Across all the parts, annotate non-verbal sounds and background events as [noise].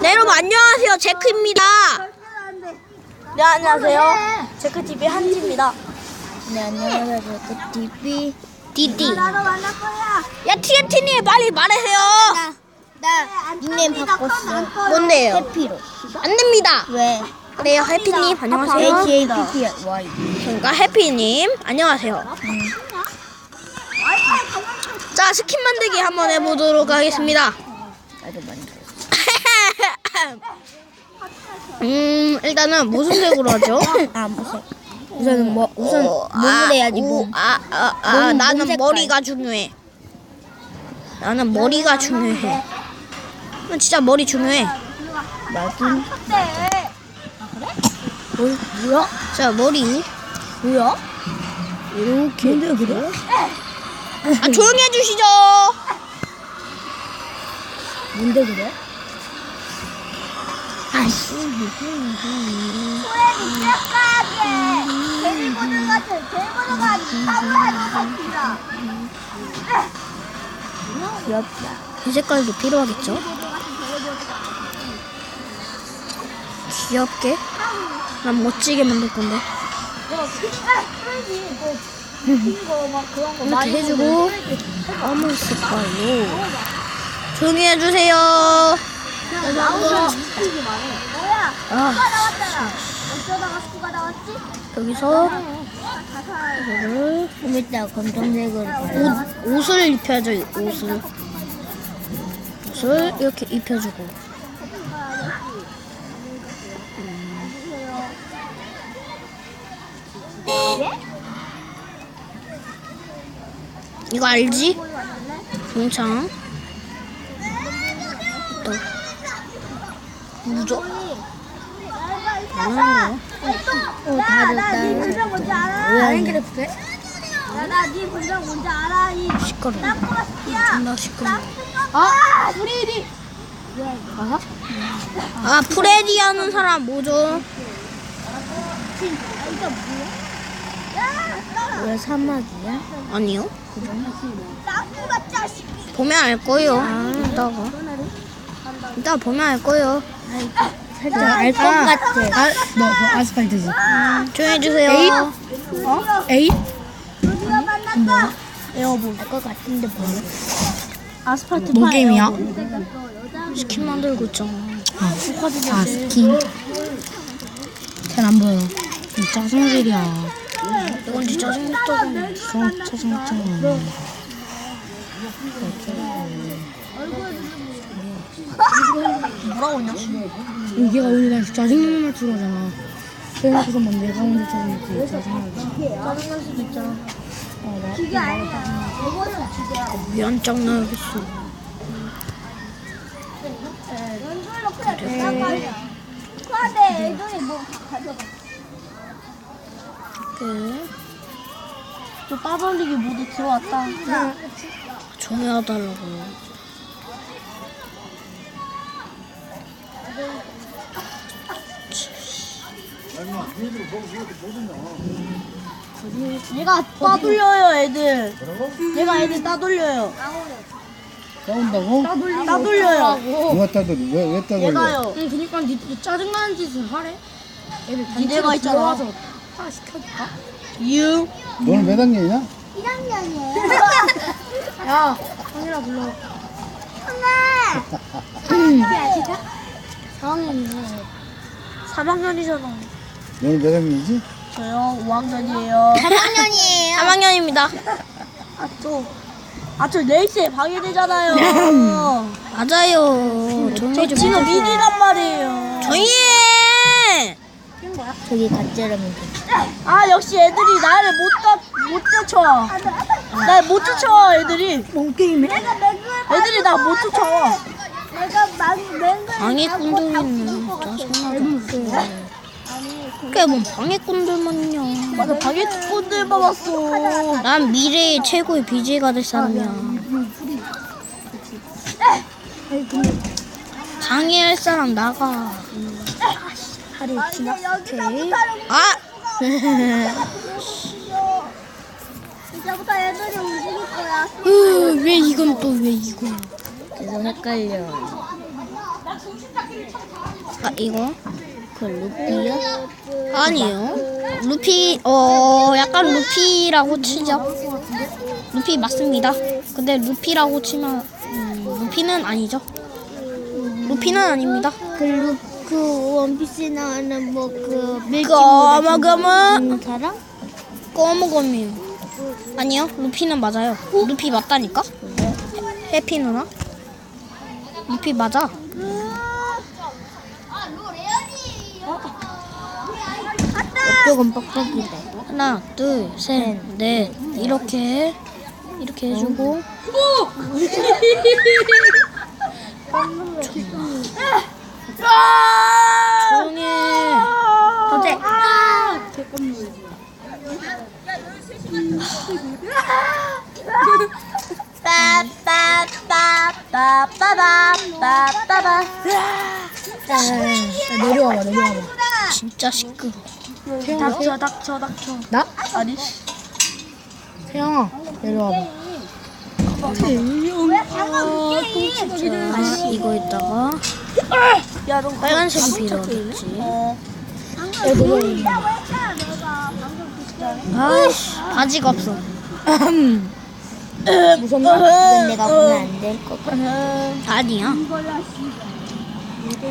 네, 여러분 안녕하세요. 제크입니다. 네 안녕하세요. 제크 TV 한지입니다. 네, 안녕하세요. 그 DP. 디디. 나도 만날 거야. 야, TNT님 빨리 말하세요. 나 닉네임 바꿨어. 뭔데요? 해피로. 안 됩니다. 왜? 그래요, 해피님 안녕하세요. H-A-P-P-Y. 그러니까 해피님 안녕하세요. 자, 스킨 만들기 한번 해보도록 하겠습니다. 나도 만들어. 음, 일단은 무슨 색으로 하죠? 아, 무슨. 우선은 뭐, 우선 어, 몸을 해야지, 오, 몸. 아, 아, 아, 몸, 나는 몸 색깔. 머리가 중요해. 나는 머리가 중요해. 난 진짜 머리 중요해. 맞은. 뭐, 뭐야? 자, 머리. 뭐야? 이렇게. 근데 그래? 아, 조용히 해주시죠. 뭔데 그래? 아이씨. 귀엽다. 이 색깔도 필요하겠죠? 귀엽게? 난 멋지게 만들 건데. 이렇게 해주고 아무 색깔로 조용히 해주세요. 아, 어쩌다가 수가 나왔지? 여기서 이거를 좀 이따 검정색으로 발라. 옷, 옷을 입혀줘 옷을 옷을 이렇게 입혀주고 이거 알지? 동창 무조 뭐하는 어, 다 됐다. 나네 분장 뭔지 알아? 뭐야, 이게? 그래? 나네 분장 뭔지 알아? 이 시끄러워 땅콩이야. 존나 시끄러워 아, 우리 아 프레디 하는 사람 뭐죠? 왜 사막이야? 아니요 땅콩아 짜식. 보면 알 거예요 이따가 이따 보면 알 거예요 살짝 알 것 같아. 아, 너 그거 아스팔트지? 조용히 해주세요 에이? 드디어 만났다. 알것 같은데 뭐야? 아스팔트 뭔 게임이야? 스킨 만들고 있잖아 아, 스킨. 잘안 보여. 이 짜증질이야. 이건 진짜 저 짜증났잖아. 뭐라고 했냐? 여기가 우리가 짜증나는 말투로 하잖아. 그래놓고서 막 내가 먼저 짜증내고 짜증나지. 짜증날 수도 있잖아. 어, 나. 기계 아니야. 이거는 기계야. 왜안 짱나겠어 연설로 그냥 말이야. 근데 애들이 뭐 가져가. 이렇게 저 따돌리기 모두 들어왔다. 정해달라고 얘가 따돌려요 애들. 얘가 애들 따돌려요. 싸운다고? 따돌려요. 누가 따돌려? 왜, 왜 따돌려? 얘가요. 응, 그니까 니 짜증나는 짓을 하래? 애들 니네가 있잖아. 들어와서 화 시켜줄까? 유. 너는 몇 학년이냐? 1학년이에요. 야, 형이라 불러. [laughs] 상황이네. 3학년이잖아. 너는 몇 학년이지? 저요 5학년이에요. 3학년이에요. 3학년입니다 아, 저, 아, 저 레이스에 방해되잖아요. 맞아요 저 조용히 좀 지금 해주세요 미리란 말이에요. 조용히 해 저기 가짜라면 돼. 아, 역시 애들이 나를 못, 다, 못 쫓아와. 날못 쫓아와, 애들이. 뭔 게임해? 애들이 나 못 쫓아와. 내가 방해꾼들이네 짜증나게 그게 뭔 방해꾼들만요. 맞아, 방해꾼들만 왔어. 난 미래의 최고의 BJ가 될 사람이야. 방해할 사람 나가. 팔이 지나. 오케이 아! [laughs] 이제부터 애들이 움직일 거야. 으, 왜 이건 또 왜 이거야 계속 헷갈려. 아 이거 그 루피야? 아니에요. 루피 어 약간 루피라고 치죠. 루피 맞습니다. 근데 루피라고 치면 음, 루피는 아니죠. 루피는 아닙니다. 그, 루, 그 원피스에 나오는 뭐그 거머거머 사람? 꼬무검이요. 아니요, 루피는 맞아요. 루피 맞다니까? 해피 누나? 루피 맞아. 뻑뻑이다. 하나, 둘, 셋, 넷. 이렇게 이렇게 해주고. 조용히 해. 어때? 빠빠빠빠빠빠 빠. 야, 내려와봐, 내려와봐. 진짜 시끄러. 닥쳐 닥쳐 닥쳐. 나? 아니. 태영아, 내려와봐. 다시 이거에다가 야, 너 빨간색이 필요하겠지. 어. 야, 내려와. 아이씨, 바지가 없어. 무섭나? 이건 내가 보면 안 될 것 같아. 아니야.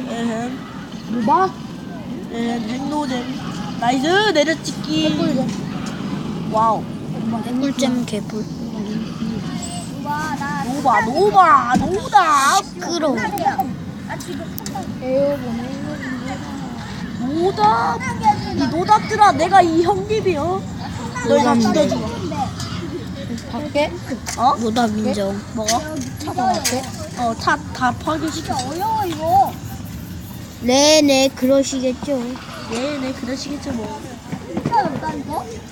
에헴. 행노잼. 나이스 내려찍기. 와우. 꿀잼 개불. 노바 노바 노다. 시끄러워. 노답. 이 노답들아 내가 이 형님이요. 널다 죽여줘. 밖에? 어? 노답 인정. 뭐가? 어차 다 파괴시켜. 네네 그러시겠죠. 네네 그러시겠죠 뭐.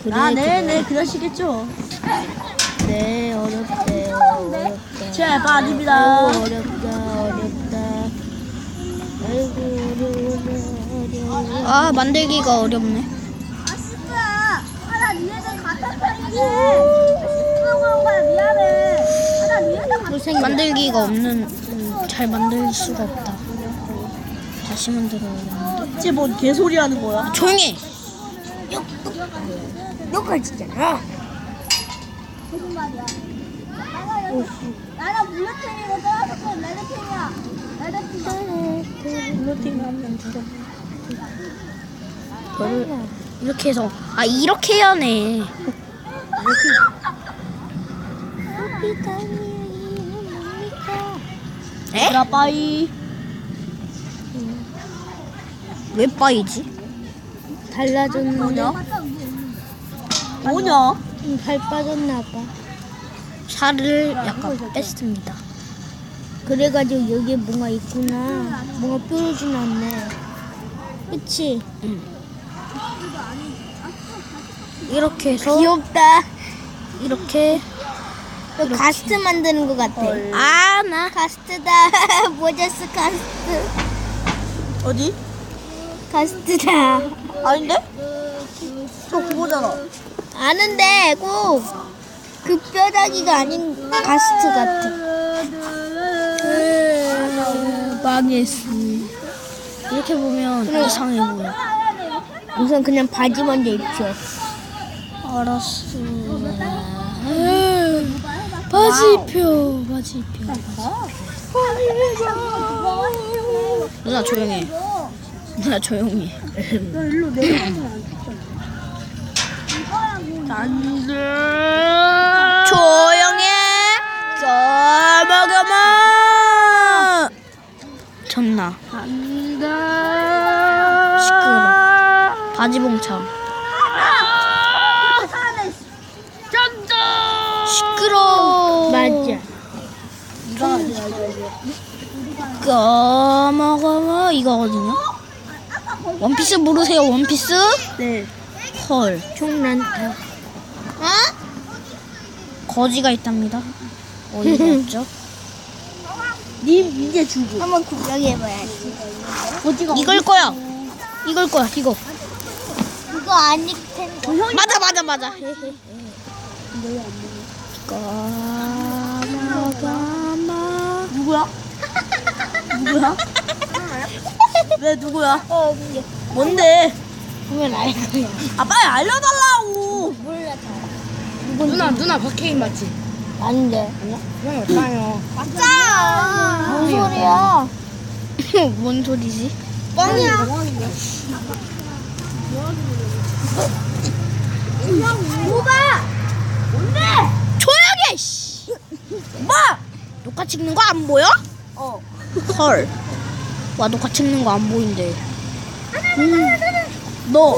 그래, 아 네네 그러시겠죠. 네 어렵대요. 어렵다. 제발 아닙니다. 아이고 어렵다 어렵다. 아이고 어려워 어려워. 아 만들기가 어렵네. 만들기가 없는 음, 잘 만들 수가 없다. 다시 만들어야 되는데. 이제 뭔 개소리 하는 거야? 조용히. 너가 진짜라. 나는 블루팀이고 떠나서 레드팀이야. 레드팀. 블루팀 한명. 이거를 이렇게 해서 아 이렇게 해야 네 에? 얘들아 빠이. 왜 빠이지? 달라졌는데. 뭐냐? 응, 발 빠졌나 봐. 살을 약간 뺐습니다. 그래가지고 여기에 뭔가 있구나. 뭔가 뾰루지 않네. 그치? 이렇게 해서 귀엽다. 이렇게 너 가스트 만드는 것 같아. 아 나 가스트다. [laughs] 모자스 가스트. 어디? 가스트다. 아닌데? 저 그거잖아. 아는데 꼭 그 뼈다귀가 아닌 가스트 같아. 망했어. 이렇게 보면 이상해 보여. 우선 그냥 바지 먼저 입혀. 알았어. 바지 입혀, 바지 입혀. 누나 조용해. 누나 조용히. 해. 조용해. 거머거머. 전나. 시끄러. 바지 봉창. 시끄러. 맞아. 거머거머 이거거든요. 원피스 모르세요? 원피스? 네. 헐. 총난다. 어? 거지가 있답니다. 어이가 없죠? [laughs] 님 이제 주고. 한번 구경해봐야지. 이걸 거야. 이걸 거야. 이거. 그거 아닐 텐데. 맞아 맞아 맞아. [laughs] 까마까마 누구야? 누구야? 왜 누구야? 어 그게 뭔데? 보면 알 거야 아 빨리 알려달라고. 몰라 다 누나 누나 박혜인 맞지? 아닌데 그럼 어떡하냐 맞아 뭔 소리야 [laughs] 뭔 소리지? 뻥이야 조용해 씨. 뭐? 녹화 찍는 거 안 보여? 어. 헐. 와 녹화 찍는 거 안 보인대. 너.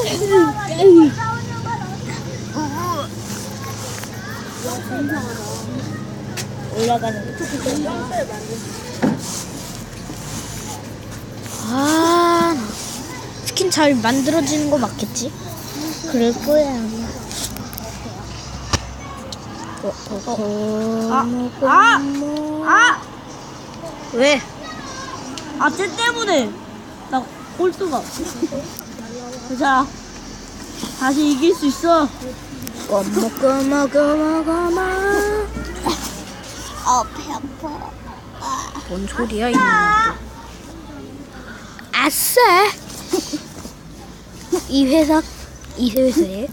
올라가는 거. 아 나. 스킨 잘 만들어지는 거 맞겠지? 그럴 거야 아, 아, 아, 왜? 아, 쟤 때문에 나 꼴수가. 자, 다시 이길 수 있어. 먹고 먹어 먹어 먹어. 어배 아파 뭔 소리야 이놈. 아싸. 이 회사 이 회사에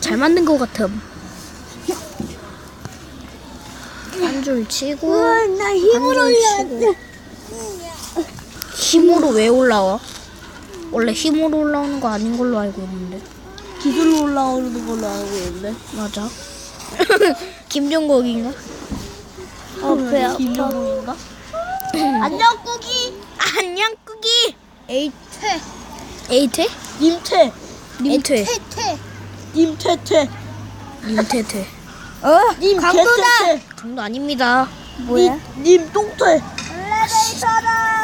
잘 만든 것 같음. 한 줄 치고 나 힘으로 해야 돼 힘으로 왜 올라와? 원래 힘으로 올라오는 거 아닌 걸로 알고 있는데. 기술로 올라오는 걸로 알고 있는데. 맞아. [laughs] 김종국인가? 어, 배 아파. 김정국인가? [laughs] 안녕, 꾸기. 안녕 꾸기. 에이퇴 에이퇴? 님퇴. 님퇴. 퇴퇴 님퇴퇴. 님퇴퇴. 어 님 강도다 정도 아닙니다. 뭐야 님, 님 똥퇴.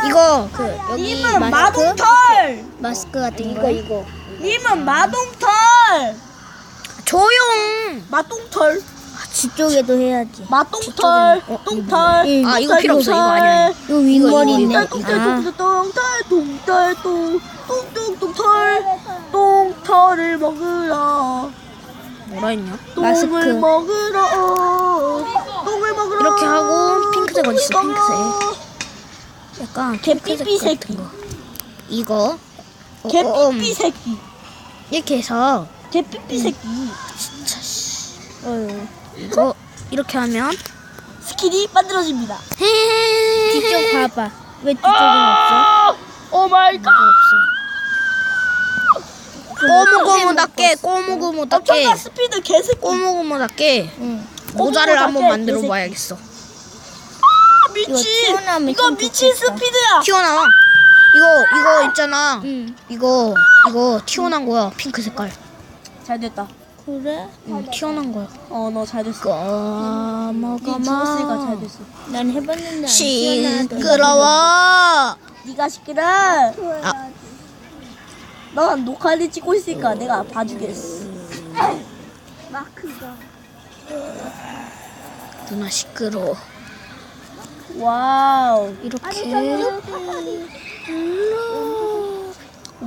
이거 그 여기 님은 마스크 마동털. 마스크 같은 거 이거. 님은 마동털. 조용. 마똥털. 뒤쪽에도 해야지 마똥털. 어, 똥털. 아 이거 필요 없어 이거 아니야. 요 윗머리 있네 똥털 아. 똥털 똥털 똥털 똥 똥똥 똥털 똥털을 먹으러 뭐라 했냐? 똥을 마스크. 먹으러 똥을 먹으러? 이렇게 하고 핑크색 어디 있어, 먹으러. 약간 개삐삐 핑크색 새끼. 같은 거. 이거? 어, 어, 개삐삐 음, 새끼. 이렇게 해서. 개삐삐 새끼. 진짜 씨. 어. 이거 이렇게 하면 스킨이 만들어집니다. 뒤쪽 봐봐. 왜 뒤쪽은 아! 오 마이 갓! 꼬무고무답게 꼬무고무답게. 엄청난 스피드 개새끼. 꼬무고무답게. 응 모자를 한번 만들어. 봐야겠어. 아, 미친 이거 미친. 스피드야 튀어나와. 이거 이거 있잖아. 응. 이거 이거 튀어난 거야 핑크 색깔. 잘 됐다 그래? 응, 튀어난 거야. 어 너 잘 됐어. 네잘 됐어 난 해봤는데 안 시끄러워. 네가 시끄러 아. 넌 녹화를 찍고 있으니까 내가 봐주겠어 누나 시끄러워. 와우. 이렇게.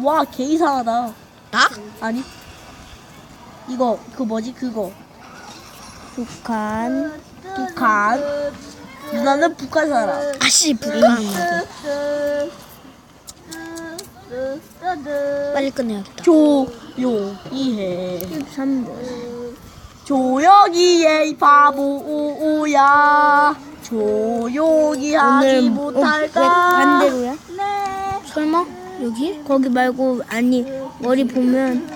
와 개 이상하다. 나? 아니. 이거 그 뭐지? 그거. 북한. 북한. 누나는 북한 사람. 아씨 북한. 빨리 끝내야겠다. 조용히 해. 13번 조용히 해이 바보야. 조용히 하지 오늘 어, 왜 못할까? 반대로야? 네. 설마? 여기? 거기 말고 아니 머리 보면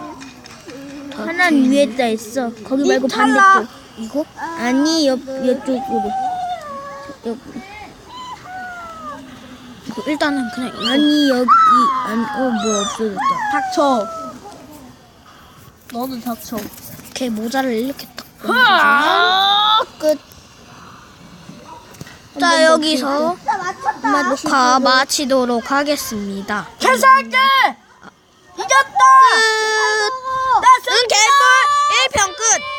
하나는 위에다 있어. 거기 말고. 반대쪽. 이거? 아니 옆 옆쪽으로. 옆. 그 일단은 그냥 이거. 아니 여기 아니 어뭐 없어졌다. 닥쳐. 너는 닥쳐 이렇게 모자를 이렇게 딱. 끝자 여기서 녹화 마치도록 하겠습니다. 개새끼 이겼다 끝. 응 개꿀 1편 끝.